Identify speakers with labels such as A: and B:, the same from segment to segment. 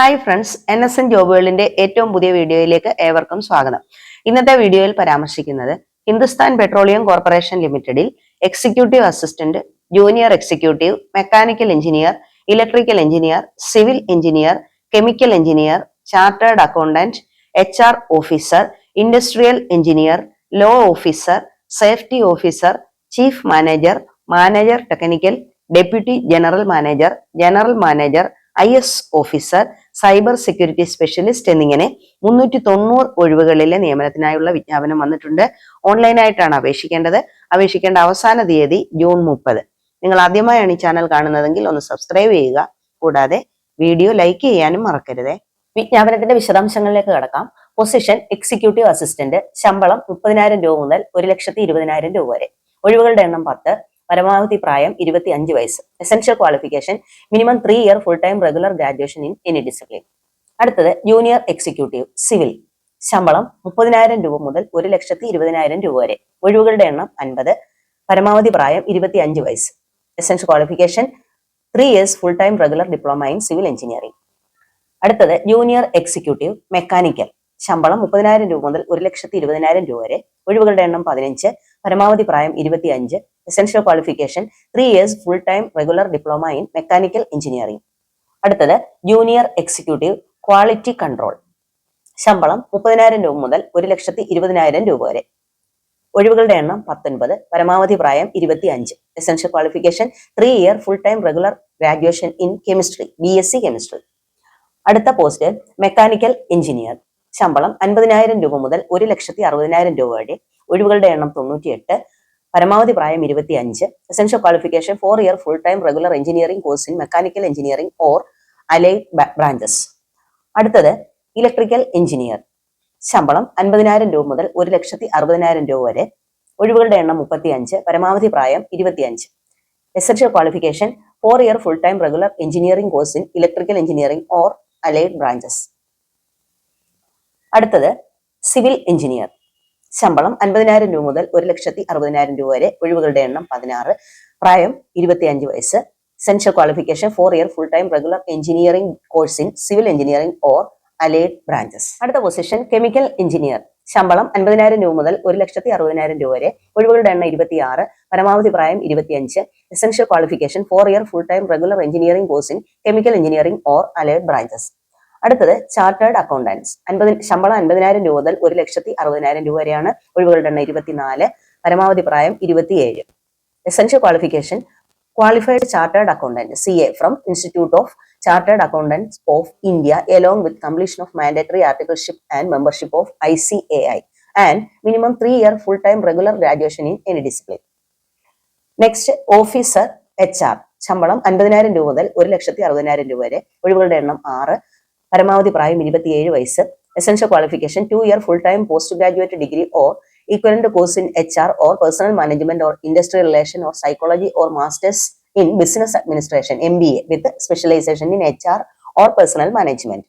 A: Hi friends N S N job വേൾഡിന്റെ ഏറ്റവും പുതിയ വീഡിയോയിലേക്ക് ഏവർക്കും സ്വാഗതം. ഇന്നത്തെ വീഡിയോയിൽ പരാമർശിക്കുന്നത് ഹിന്ദുസ്ഥാൻ പെട്രോളിയം കോർപ്പറേഷൻ ലിമിറ്റഡിൽ executive assistant junior executive mechanical engineer electrical engineer civil engineer chemical engineer chartered accountant H R officer industrial engineer law officer safety officer chief manager manager technical deputy general manager general manager I S officer cyber security specialist എന്നിങ്ങനെ മുന്നൂറ്റി തൊണ്ണൂറ് ഒഴിവുകളിലെ നിയമനത്തിനായുള്ള വിജ്ഞാപനം വന്നിട്ടുണ്ട്. ഓൺലൈനായിട്ടാണ് അപേക്ഷിക്കേണ്ടത്. അപേക്ഷിക്കേണ്ട അവസാന തീയതി June മുപ്പത്. നിങ്ങൾ ആദ്യമായാണ് ഈ ചാനൽ കാണുന്നതെങ്കിൽ ഒന്ന് സബ്സ്ക്രൈബ് ചെയ്യുക. കൂടാതെ വീഡിയോ ലൈക്ക് ചെയ്യാനും മറക്കരുതേ. വിജ്ഞാപനത്തിന്റെ വിശദാംശങ്ങളിലേക്ക് കടക്കാം. പൊസിഷൻ എക്സിക്യൂട്ടീവ് അസിസ്റ്റന്റ് ശമ്പളം മുപ്പതിനായിരം രൂപ മുതൽ ഒരു ലക്ഷത്തി ഇരുപതിനായിരം രൂപ വരെ. ഒഴിവുകളുടെ എണ്ണം പത്ത് പരമാവധി പ്രായം ഇരുപത്തി അഞ്ച് വയസ്സ്. Essential qualification minimum three year full time regular graduation in any discipline അടുത്തത് ജൂനിയർ എക്സിക്യൂട്ടീവ് സിവിൽ ശമ്പളം മുപ്പതിനായിരം രൂപ മുതൽ ഒരു ലക്ഷത്തി ഇരുപതിനായിരം രൂപ വരെ. ഒഴിവുകളുടെ എണ്ണം അൻപത്. പരമാവധി പ്രായം ഇരുപത്തി അഞ്ച് വയസ്സ്. Essential qualification three years full time regular diploma in civil engineering അടുത്തത് ജൂനിയർ എക്സിക്യൂട്ടീവ് മെക്കാനിക്കൽ ശമ്പളം മുപ്പതിനായിരം രൂപ മുതൽ ഒരു ലക്ഷത്തി ഇരുപതിനായിരം രൂപ വരെ. ഒഴിവുകളുടെ എണ്ണം പതിനഞ്ച്. പരമാവധി പ്രായം ഇരുപത്തി അഞ്ച് essential qualification three years full time regular diploma in mechanical engineering അടുത്തത് ജൂനിയർ എക്സിക്യൂട്ടീവ് ക്വാളിറ്റി കൺട്രോൾ ശമ്പളം മുപ്പതിനായിരം രൂപ മുതൽ ഒരു ലക്ഷത്തി ഇരുപതിനായിരം രൂപ വരെ. ഒഴിവുകളുടെ എണ്ണം പത്തൊൻപത് പരമാവധി പ്രായം ഇരുപത്തി അഞ്ച് essential qualification three year full time regular graduation in chemistry B S C chemistry അടുത്ത പോസ്റ്റ് മെക്കാനിക്കൽ എഞ്ചിനീയർ ശമ്പളം അൻപതിനായിരം രൂപ മുതൽ ഒരു ലക്ഷത്തി അറുപതിനായിരം രൂപ വരെ. ഒഴിവുകളുടെ എണ്ണം തൊണ്ണൂറ്റിയെട്ട് പരമാവധി പ്രായം ഇരുപത്തി അഞ്ച് essential qualification four year full time regular engineering course in mechanical engineering or allied branches അടുത്തത് ഇലക്ട്രിക്കൽ എഞ്ചിനീയർ ശമ്പളം അൻപതിനായിരം രൂപ മുതൽ ഒരു ലക്ഷത്തി അറുപതിനായിരം രൂപ വരെ. ഒഴിവുകളുടെ എണ്ണം മുപ്പത്തി അഞ്ച് പരമാവധി പ്രായം ഇരുപത്തിയഞ്ച്. Essential qualification four year full time regular engineering course in electrical engineering or allied branches അടുത്തത് സിവിൽ എഞ്ചിനീയർ ശമ്പളം അൻപതിനായിരം രൂപ മുതൽ ഒരു ലക്ഷത്തി അറുപതിനായിരം രൂപ വരെ ഒഴിവുകളുടെ എണ്ണം പതിനാറ് പ്രായം ഇരുപത്തിയഞ്ച് വയസ്സ് essential qualification four year full time regular engineering course in civil engineering or allied branches അടുത്ത പൊസിഷൻ കെമിക്കൽ എഞ്ചിനീയർ ശമ്പളം അൻപതിനായിരം രൂപ മുതൽ ഒരു ലക്ഷത്തി അറുപതിനായിരം രൂപ വരെ ഒഴിവുകളുടെ എണ്ണം ഇരുപത്തിയാറ് പരമാവധി പ്രായം ഇരുപത്തിയഞ്ച് essential qualification four year full time regular engineering course in chemical engineering or allied branches അടുത്തത് ചാർട്ടേഡ് അക്കൗണ്ടൻസ് അൻപത് ശമ്പളം അൻപതിനായിരം രൂപ മുതൽ ഒരു ലക്ഷത്തി അറുപതിനായിരം രൂപ വരെയാണ് ഒഴിവുകളുടെ എണ്ണം ഇരുപത്തിനാല് പരമാവധി പ്രായം ഇരുപത്തിയേഴ്. Essential qualification qualified chartered accountant C A from institute of chartered accountants of India along with completion of mandatory articleship and membership of I C A I and minimum three year full time regular graduation in any discipline next officer H R ശമ്പളം അൻപതിനായിരം രൂപ മുതൽ ഒരു ലക്ഷത്തി അറുപതിനായിരം രൂപ വരെ ഒഴിവുകളുടെ എണ്ണം ആറ് പരമാവധി പ്രായം ഇരുപത്തിയേഴ് വയസ്സ് essential qualification two year full time post graduate degree or equivalent course in H R or personnel management or industrial relation or psychology or masters in business administration M B A with specialisation in H R or personnel management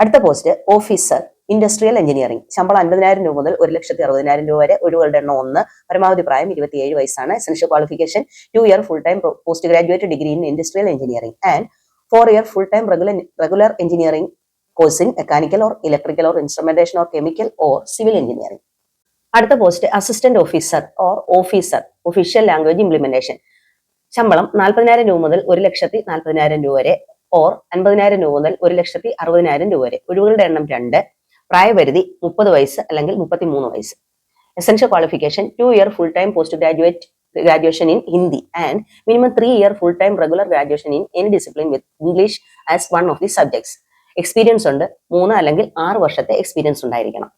A: അടുത്ത post officer industrial engineering ശമ്പളം അൻപതിനായിരം രൂപ മുതൽ ഒരു ലക്ഷത്തി അറുപതിനായിരം രൂപ വരെ ഒഴിവുകളുടെ എണ്ണം ഒന്ന്. പരമാവധി പ്രായം ഇരുപത്തിയേഴ് വയസ്സാണ്. Essential qualification two year full time post graduate degree in industrial engineering and four year full time regular regular engineering course in mechanical or electrical or instrumentation or chemical or civil engineering അടുത്ത post assistant officer or officer official language implementation ശമ്പളം നാൽപ്പതിനായിരം രൂപ മുതൽ ഒരു ലക്ഷത്തി നാൽപ്പതിനായിരം രൂപ വരെ ഓർ അൻപതിനായിരം രൂപ മുതൽ ഒരു ലക്ഷത്തി അറുപതിനായിരം രൂപ വരെ. ഒഴിവുകളുടെ എണ്ണം രണ്ട് പ്രായപരിധി മുപ്പത് വയസ്സ് അല്ലെങ്കിൽ മുപ്പത്തിമൂന്ന് വയസ്സ്. Essential qualification two year full time post graduate graduation in Hindi and minimum three year full time regular graduation in any discipline with English as one of the subjects experience ഉണ്ട്. മൂന്ന് അല്ലെങ്കിൽ ആറ് വർഷത്തെ എക്സ്പീരിയൻസ് ഉണ്ടായിരിക്കണം.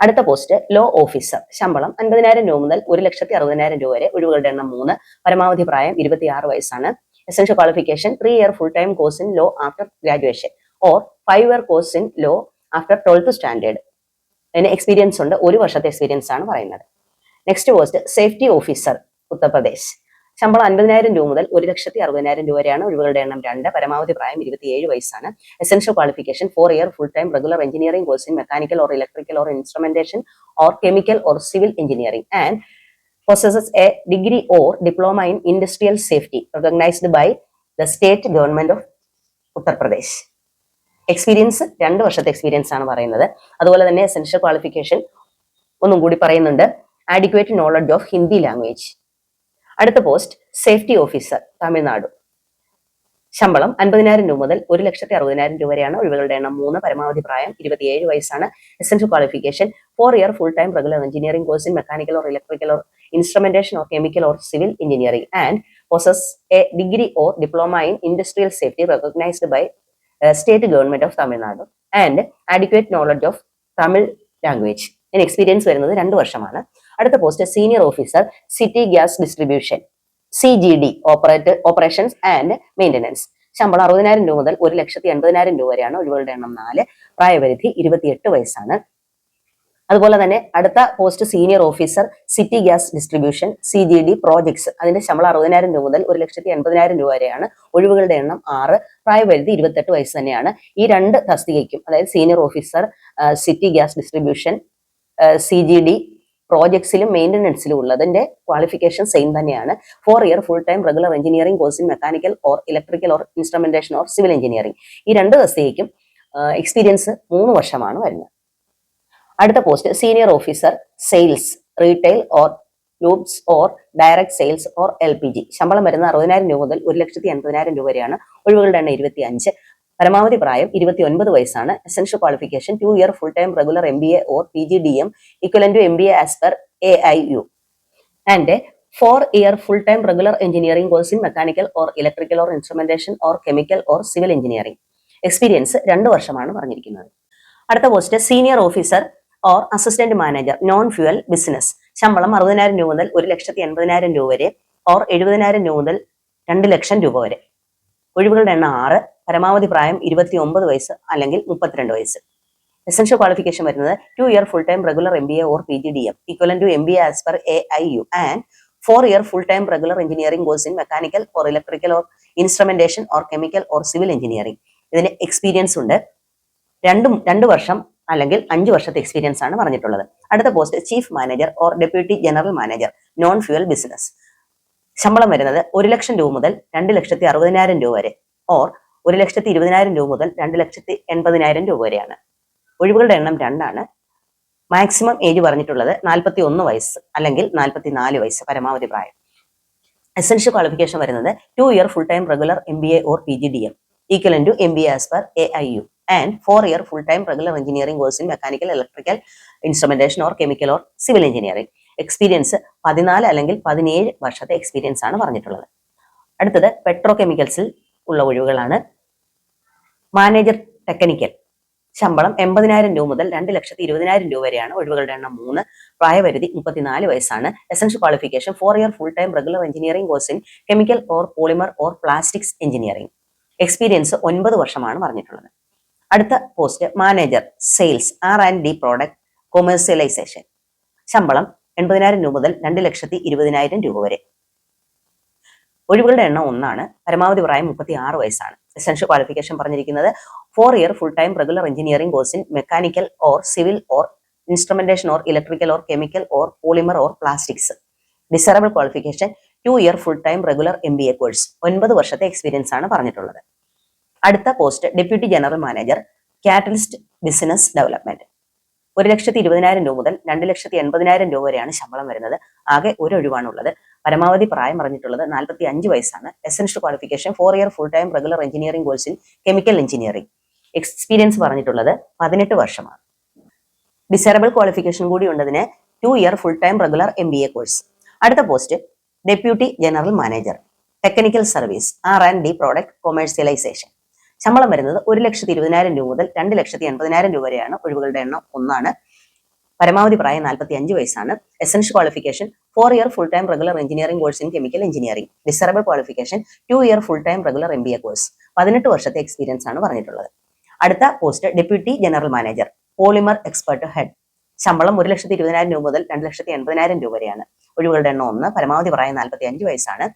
A: അടുത്ത post law officer ശമ്പളം അൻപതിനായിരം രൂപ മുതൽ ഒരു ലക്ഷത്തി അറുപതിനായിരം രൂപ വരെ ഒഴിവുകളുടെ എണ്ണം മൂന്ന്. പരമാവധി പ്രായം ഇരുപത്തിയാറ് വയസ്സാണ്. Essential qualification three year full time course in law after graduation or five year course in law after twelfth standard അതിന് എക്സ്പീരിയൻസ് ഉണ്ട്. ഒരു വർഷത്തെ എക്സ്പീരിയൻസ് ആണ് പറയുന്നത്. Next post safety officer Uttar Pradesh. ശമ്പളം അൻപതിനായിരം രൂപ മുതൽ ഒരു ലക്ഷത്തി അറുപതിനായിരം രൂപ വരെയാണ് ഒഴിവുകളുടെ എണ്ണം രണ്ട്. പരമാവധി പ്രായം ഇരുപത്തിയേഴ് വയസ്സാണ്. Essential qualification four year full time regular engineering course in mechanical or electrical or instrumentation or chemical or civil engineering and a degree or diploma in industrial safety recognized by the state government of Uttar Pradesh. Experience രണ്ട് വർഷത്തെ experience ആണ് പറയുന്നത്. അതുപോലെ തന്നെ essential qualification ഒന്നും കൂടി പറയുന്നുണ്ട്. Adequate knowledge of Hindi language അടുത്ത പോസ്റ്റ് സേഫ്റ്റി ഓഫീസർ തമിഴ്നാട്. ശമ്പളം അൻപതിനായിരം രൂപ മുതൽ ഒരു ലക്ഷത്തി അറുപതിനായിരം രൂപ വരെയാണ് ഒഴിവുകളുടെ എണ്ണം. മൂന്ന് പരമാവധി പ്രായം ഇരുപത്തിയേഴ് വയസ്സാണ്. Essential qualification four year full time regular engineering course in mechanical or electrical or instrumentation or chemical or civil engineering and possess a degree or diploma in industrial safety recognised by state government of Tamil Nadu and adequate knowledge of Tamil language ഇനി experience വരുന്നത് രണ്ട് വർഷമാണ്. അടുത്ത post senior officer city gas distribution C G D operate operations and maintenance ശമ്പളം അറുപതിനായിരം രൂപ മുതൽ ഒരു ലക്ഷത്തി എൺപതിനായിരം രൂപ വരെയാണ് ഒഴിവുകളുടെ എണ്ണം നാല്. പ്രായപരിധി ഇരുപത്തിയെട്ട് വയസ്സാണ്. അതുപോലെ തന്നെ അടുത്ത post senior officer city gas distribution C G D projects അതിന്റെ ശമ്പളം അറുപതിനായിരം രൂപ മുതൽ ഒരു ലക്ഷത്തി എൺപതിനായിരം രൂപ വരെയാണ് ഒഴിവുകളുടെ എണ്ണം ആറ്. പ്രായപരിധി ഇരുപത്തെട്ട് വയസ്സ് തന്നെയാണ്. ഈ രണ്ട് തസ്തികയ്ക്കും അതായത് senior officer city gas distribution C G D പ്രോജക്ട്സിലും മെയിന്റനൻസിലും ഉള്ളതിന്റെ ക്വാളിഫിക്കേഷൻ സെയിം തന്നെയാണ്. Four year full time regular engineering course in mechanical or electrical or instrumentation or civil engineering ഈ രണ്ട് തസ്തികയ്ക്കും എക്സ്പീരിയൻസ് മൂന്ന് വർഷമാണ് വരുന്നത്. അടുത്ത post senior officer sales retail or lubes or direct sales or L P G ശമ്പളം വരുന്ന അറുപതിനായിരം രൂപ മുതൽ ഒരു ലക്ഷത്തി എൺപതിനായിരം രൂപ വരെയാണ്. ഒഴിവുകളുടെ എണ്ണം ഇരുപത്തി അഞ്ച് പരമാവധി പ്രായം ഇരുപത്തി ഒൻപത് വയസ്സാണ്. Essential qualification two year full time regular M B A or P G D M equivalent to M B A as per A I U and four year full time regular engineering course in mechanical or electrical or instrumentation or chemical or civil engineering experience രണ്ട് വർഷമാണ് പറഞ്ഞിരിക്കുന്നത്. അടുത്ത post senior officer or assistant manager non fuel business ശമ്പളം അറുപതിനായിരം രൂപ മുതൽ ഒരു ലക്ഷത്തി എൺപതിനായിരം രൂപ വരെ ഓർ എഴുപതിനായിരം രൂപ മുതൽ രണ്ട് ലക്ഷം രൂപ വരെ. ഒഴിവുകളുടെ എണ്ണം ആറ് പരമാവധി പ്രായം ഇരുപത്തി ഒമ്പത് വയസ്സ് അല്ലെങ്കിൽ മുപ്പത്തിരണ്ട് വയസ്സ്. എസെൻഷ്യൽ ക്വാളിഫിക്കേഷൻ വരുന്നത് two year full time regular M B A or P G D M equivalent to M B A as per A I U and four year full time regular engineering course in mechanical or electrical or instrumentation or chemical or civil engineering ഇതിന് experience ഉണ്ട്. രണ്ടും രണ്ട് വർഷം അല്ലെങ്കിൽ അഞ്ച് വർഷത്തെ experience ആണ് പറഞ്ഞിട്ടുള്ളത്. അടുത്ത post chief manager or deputy general manager non fuel business ശമ്പളം വരുന്നത് ഒരു ലക്ഷം രൂപ മുതൽ രണ്ട് ലക്ഷത്തി അറുപതിനായിരം രൂപ വരെ. ഓർ ഒരു ലക്ഷത്തി ഇരുപതിനായിരം രൂപ മുതൽ രണ്ട് ലക്ഷത്തി എൺപതിനായിരം രൂപ വരെയാണ്. ഒഴിവുകളുടെ എണ്ണം രണ്ടാണ്. മാക്സിമം ഏജ് പറഞ്ഞിട്ടുള്ളത് നാൽപ്പത്തി ഒന്ന് വയസ്സ് അല്ലെങ്കിൽ നാൽപ്പത്തി നാല് വയസ്സ് പരമാവധി പ്രായം. എസെൻഷ്യൽ ക്വാളിഫിക്കേഷൻ വരുന്നത് two year full time regular M B A or P G D M equivalent to M B as per A I U and four year full time regular engineering course in mechanical electrical instrumentation or chemical or civil engineering experience പതിനാല് അല്ലെങ്കിൽ പതിനേഴ് വർഷത്തെ experience ആണ് പറഞ്ഞിട്ടുള്ളത്. അടുത്തത് petro കെമിക്കൽസിൽ ഉള്ള ഒഴിവുകളാണ്. Manager technical ശമ്പളം എൺപതിനായിരം രൂപ മുതൽ രണ്ട് ലക്ഷത്തി ഇരുപതിനായിരം രൂപ വരെയാണ് ഒഴിവുകളുടെ എണ്ണം മൂന്ന്. പ്രായപരിധി മുപ്പത്തിനാല് വയസ്സാണ്. Essential qualification four year full time regular engineering course in chemical or polymer or plastics engineering experience ഒൻപത് വർഷമാണ് പറഞ്ഞിട്ടുള്ളത്. അടുത്ത post manager sales R and D product commercialisation ശമ്പളം എൺപതിനായിരം രൂപ മുതൽ രണ്ട് ലക്ഷത്തി ഇരുപതിനായിരം രൂപ വരെ. ഒഴിവുകളുടെ എണ്ണം ഒന്നാണ്. പരമാവധി പ്രായം മുപ്പത്തി ആറ് വയസ്സാണ്. എസെൻഷ്യൽ ക്വാളിഫിക്കേഷൻ പറഞ്ഞിരിക്കുന്നത് four year full time regular engineering കോഴ്സിൽ mechanical or civil or instrumentation or electrical or chemical or polymer or plastics desirable qualification two year full time regular M B A course ഒൻപത് വർഷത്തെ experience ആണ് പറഞ്ഞിട്ടുള്ളത്. അടുത്ത post deputy general manager catalyst business development ഒരു ലക്ഷത്തി ഇരുപതിനായിരം രൂപ മുതൽ രണ്ട് ലക്ഷത്തി എൺപതിനായിരം രൂപ വരെയാണ് ശമ്പളം വരുന്നത്. ആകെ ഒരു ഒഴിവാണുള്ളത് പരമാവധി പ്രായം പറഞ്ഞിട്ടുള്ളത് നാൽപ്പത്തി അഞ്ച് വയസ്സാണ്. Essential qualification four year full time regular engineering കോഴ്സിൽ കെമിക്കൽ എഞ്ചിനീയറിംഗ് എക്സ്പീരിയൻസ് പറഞ്ഞിട്ടുള്ളത് പതിനെട്ട് വർഷമാണ്. ഡിസറബിൾ ക്വാളിഫിക്കേഷൻ കൂടി ഉണ്ടതിന് two year full time regular M B A course അടുത്ത post deputy general manager technical service R and D product commercialisation ശമ്പളം വരുന്നത് ഒരു ലക്ഷത്തി ഇരുപതിനായിരം രൂപ മുതൽ രണ്ട് ലക്ഷത്തി എൺപതിനായിരം രൂപ വരെയാണ് ഒഴിവുകളുടെ എണ്ണം ഒന്നാണ്. പരമാവധി പ്രായം നാൽപ്പത്തി അഞ്ച് വയസ്സാണ്. Essential qualification four year full time regular engineering course in chemical engineering desirable qualification two year full time regular M B A course പതിനെട്ട് വർഷത്തെ എക്സ്പീരിയൻസ് ആണ് പറഞ്ഞിട്ടുള്ളത്. അടുത്ത post deputy general manager polymer expert head ശമ്പളം ഒരു ലക്ഷത്തി ഇരുപതിനായിരം രൂപ മുതൽ രണ്ട് ലക്ഷത്തി എൺപതിനായിരം രൂപ വരെയാണ്. ഒഴിവുകളുടെ എണ്ണം ഒന്ന് പരമാവധി പ്രായം നാൽപ്പത്തി അഞ്ച് വയസ്സാണ്.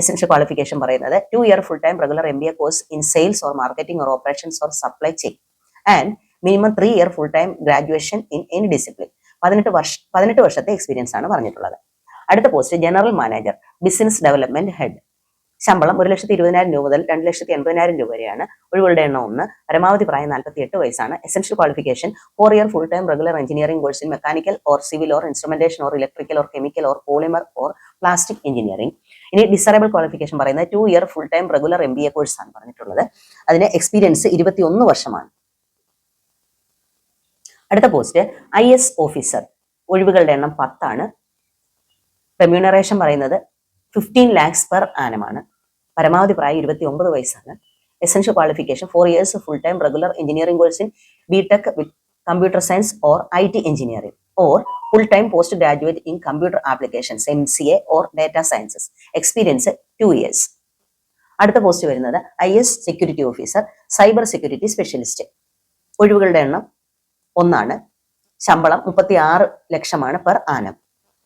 A: എസെൻഷ്യൽ ക്വാളിഫിക്കേഷൻ പറയുന്നത് two year full time regular M B A course in sales or marketing or operations or supply chain and minimum three year full time graduation in any discipline പതിനെട്ട് വർഷ പതിനെട്ട് വർഷത്തെ എക്സ്പീരിയൻസ് ആണ് പറഞ്ഞിട്ടുള്ളത്. അടുത്ത post general manager business development head ശമ്പളം ഒരു ലക്ഷത്തി ഇരുപതിനായിരം രൂപ മുതൽ രണ്ട് ലക്ഷത്തി എൺപതിനായിരം രൂപ വരെയാണ്. ഒഴിവുകളുടെ എണ്ണം ഒന്ന് പരമാവധി പ്രായം നാൽപ്പത്തി എട്ട് വയസ്സാണ് essential qualification four year full time regular engineering കോഴ്സിൽ mechanical or civil or instrumentation or electrical or chemical or polymer or plastic engineering ഇനി ഡിസറബിൾ ക്വാളിഫിക്കേഷൻ പറയുന്നത് two year full time regular M B A course ആണ് പറഞ്ഞിട്ടുള്ളത്. അതിന് experience ഇരുപത്തി ഒന്ന് വർഷമാണ്. അടുത്ത പോസ്റ്റ് ഐ എസ് ഓഫീസർ ഒഴിവുകളുടെ എണ്ണം പത്താണ്. റെമ്യൂണറേഷൻ പറയുന്നത് ഫിഫ്റ്റീൻ ലാക്സ് പെർ ആനമാണ് പരമാവധി പ്രായം ഇരുപത്തി ഒമ്പത് വയസ്സാണ്. Essential qualification four years full time regular engineering course in B tech with computer science or I T engineering or full time post graduate in computer applications M C A or data sciences experience two years അടുത്ത post വരുന്നത് I S security officer cyber security specialist ഒഴിവുകളുടെ എണ്ണം ഒന്നാണ്. ശമ്പളം മുപ്പത്തി ആറ് ലക്ഷമാണ് per annum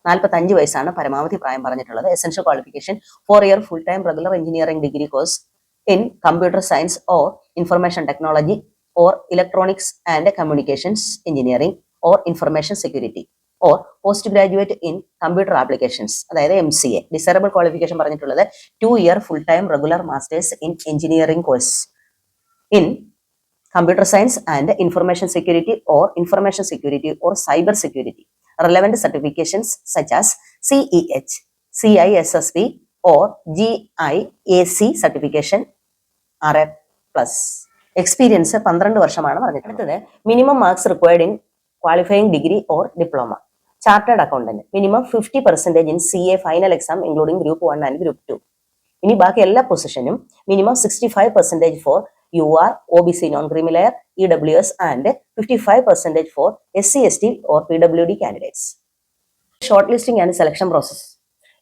A: നാൽപ്പത്തി അഞ്ച് വയസ്സാണ് പരമാവധി പ്രായം പറഞ്ഞിട്ടുള്ളത്. Essential qualification four year full time regular engineering degree course in computer science or information technology or electronics and communications engineering or information security or post graduate in computer applications അതായത് M C A desirable qualification പറഞ്ഞിട്ടുള്ളത് two year full time regular masters in engineering course in computer science and information security or information security or cyber security Relevant certifications such as CEH, CISSP or GIAC are A plus. Experience പന്ത്രണ്ട് വർഷമാണ് പറഞ്ഞിട്ടുള്ളത് minimum marks required in qualifying degree or diploma chartered accountant minimum fifty percentage in C A final exam including group one and group two ഇനി ബാക്കി എല്ലാ പൊസിഷനും minimum sixty five percentage for U R O B C non creamy layer E W S and fifty five percentage for S C S T or P W D candidates shortlisting and selection process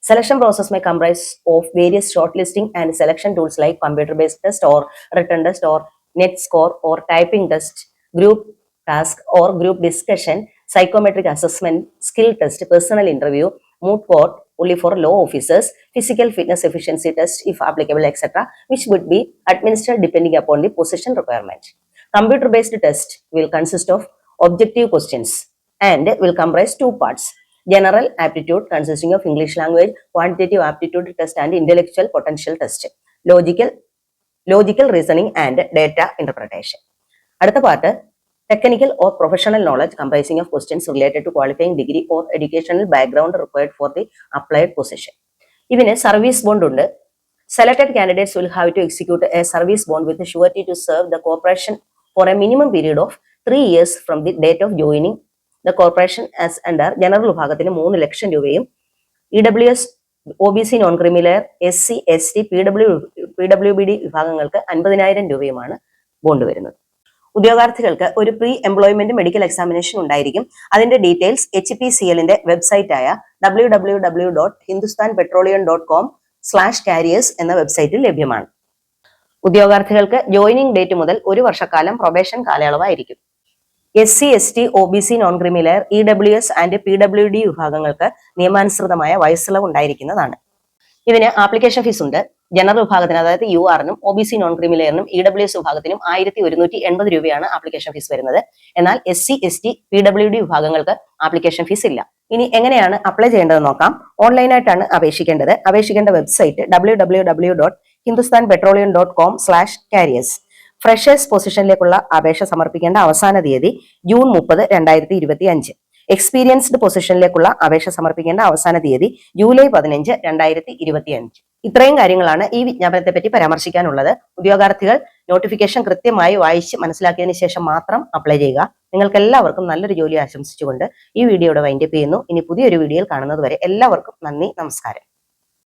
A: Selection process may comprise of various shortlisting and selection tools like computer-based test or written test or net score or typing test, group task or group discussion, psychometric assessment, skill test, personal interview, moot court only for law officers, physical fitness efficiency test if applicable, etc., which would be administered depending upon the position requirement. Computer-based test will consist of objective questions and will comprise two parts. General aptitude consisting of English language, quantitative aptitude test and intellectual potential test. Logical, logical reasoning and data interpretation. അടുത്ത part technical or professional knowledge comprising of questions related to qualifying degree or educational background required for the applied position ഇതിന് service bond ഉണ്ട്. Selected candidates will have to execute a service bond with surety to serve the corporation for a minimum period of three years from the date of joining the corporation as under general വിഭാഗത്തിന് മൂന്ന് ലക്ഷം രൂപയും E W S O B C non creamy layer S C S T P W P W B D വിഭാഗങ്ങൾക്ക് അൻപതിനായിരം രൂപയുമാണ് ബോണ്ട് വരുന്നത്. ഉദ്യോഗാർത്ഥികൾക്ക് ഒരു പ്രീ എംപ്ലോയ്മെന്റ് മെഡിക്കൽ എക്സാമിനേഷൻ ഉണ്ടായിരിക്കും. അതിന്റെ ഡീറ്റെയിൽസ് എച്ച് പി സി എല്ലിന്റെ വെബ്സൈറ്റ് ആയ W W W dot Hindustan petroleum dot com slash careers എന്ന വെബ്സൈറ്റിൽ ലഭ്യമാണ്. ഉദ്യോഗാർത്ഥികൾക്ക് ജോയിനിങ് ഡേറ്റ് മുതൽ ഒരു വർഷക്കാലം probation കാലയളവായിരിക്കും. S C S T O B C non creamy layer E W S and P W D വിഭാഗങ്ങൾക്ക് നിയമാനുസൃതമായ വയസ്സിളവ് ഉണ്ടായിരിക്കുന്നതാണ്. ഇതിന് ആപ്ലിക്കേഷൻ ഫീസ് ഉണ്ട്. ജനറൽ വിഭാഗത്തിന് അതായത് യു ആറിനും ഒ ബി സി നോൺ ക്രിമിലെയറിനും ഇ ഡബ്ല്യു എസ് വിഭാഗത്തിനും ആയിരത്തി ഒരുന്നൂറ്റി എൺപത് രൂപയാണ് ആപ്ലിക്കേഷൻ ഫീസ് വരുന്നത്. എന്നാൽ S C S T P W D വിഭാഗങ്ങൾക്ക് ആപ്ലിക്കേഷൻ ഫീസ് ഇല്ല. ഇനി എങ്ങനെയാണ് അപ്ലൈ ചെയ്യേണ്ടത് നോക്കാം. ഓൺലൈനായിട്ടാണ് അപേക്ഷിക്കേണ്ടത്. അപേക്ഷിക്കേണ്ട website W W W dot Hindustan petroleum dot com slash careers freshers പൊസിഷനിലേക്കുള്ള അപേക്ഷ സമർപ്പിക്കേണ്ട അവസാന തീയതി ജൂൺ മുപ്പത് രണ്ടായിരത്തി ഇരുപത്തി അഞ്ച് എക്സ്പീരിയൻസ്ഡ് പൊസിഷനിലേക്കുള്ള അപേക്ഷ സമർപ്പിക്കേണ്ട അവസാന തീയതി ജൂലൈ പതിനഞ്ച് രണ്ടായിരത്തി ഇരുപത്തി അഞ്ച് ഇത്രയും കാര്യങ്ങളാണ് ഈ വിജ്ഞാപനത്തെ പറ്റി പരാമർശിക്കാനുള്ളത്. ഉദ്യോഗാർത്ഥികൾ നോട്ടിഫിക്കേഷൻ കൃത്യമായി വായിച്ച് മനസ്സിലാക്കിയതിനു ശേഷം മാത്രം അപ്ലൈ ചെയ്യുക. നിങ്ങൾക്ക് എല്ലാവർക്കും നല്ലൊരു ജോലി ആശംസിച്ചുകൊണ്ട് ഈ വീഡിയോയുടെ വൈൻഡപ്പ് ചെയ്യുന്നു. ഇനി പുതിയൊരു വീഡിയോയിൽ കാണുന്നത് വരെ എല്ലാവർക്കും നന്ദി നമസ്കാരം.